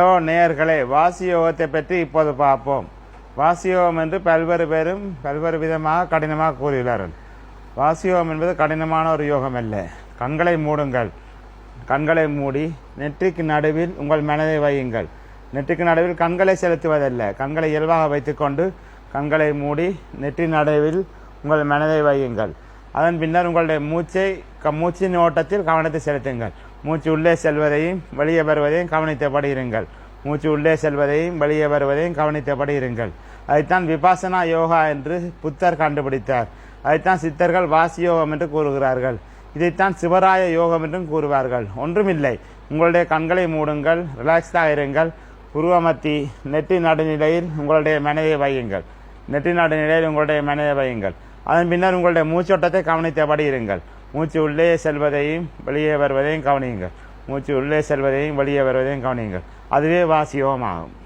Hello நேயர்களே வாசியோகத்தை பற்றி இப்போது பார்ப்போம். வாசியோகம் என்று பல்வேறு பேரும் பல்வேறு விதமாக கடினமாக கூறுகிறார்கள். வாசியோகம் என்பது கடினமான ஒரு யோகம் அல்ல. கண்களை மூடுங்கள். கண்களை மூடி நெற்றிக்கு நடுவில் உங்கள் மனதை வையுங்கள். நெற்றிக்கு நடுவில் கண்களை செலுத்துவதல்ல. கண்களை இயல்பாக வைத்துக்கொண்டு கண்களை மூடி நெற்றி நடுவில் உங்கள் மனதை வையுங்கள். அதன் பின்னர் உங்களுடைய மூச்சை க- மூச்சின் ஓட்டத்தில் கவனத்தை செலுத்துங்கள். மூச்சு உள்ளே செல்வதையும் வெளியே வருவதையும் கவனித்தபடி இருங்கள் மூச்சு உள்ளே செல்வதையும் வெளியே வருவதையும் கவனித்தபடி இருங்கள் அதைத்தான் விபாசனா யோகா என்று புத்தர் கண்டுபிடித்தார். அதைத்தான் சித்தர்கள் வாசி யோகம் என்று கூறுகிறார்கள். இதைத்தான் சிவராய யோகம் என்றும் கூறுவார்கள். ஒன்றுமில்லை. உங்களுடைய கண்களை மூடுங்கள் ரிலாக்ஸ்டாக இருங்கள். உருவமத்தி நெற்றி நடுநிலையில் உங்களுடைய மனையை வையுங்கள். நெற்றி நடுநிலையில் உங்களுடைய மனதை வையுங்கள். அதன் பின்னர் உங்களுடைய மூச்சோட்டத்தை கவனித்தபடி இருங்கள் மூச்சு உள்ளே செல்வதையும் வெளியே வருவதையும் கவனியுங்கள். மூச்சு உள்ளே செல்வதையும் வெளியே வருவதையும் கவனியுங்கள். அதுவே வாசியோமாகும்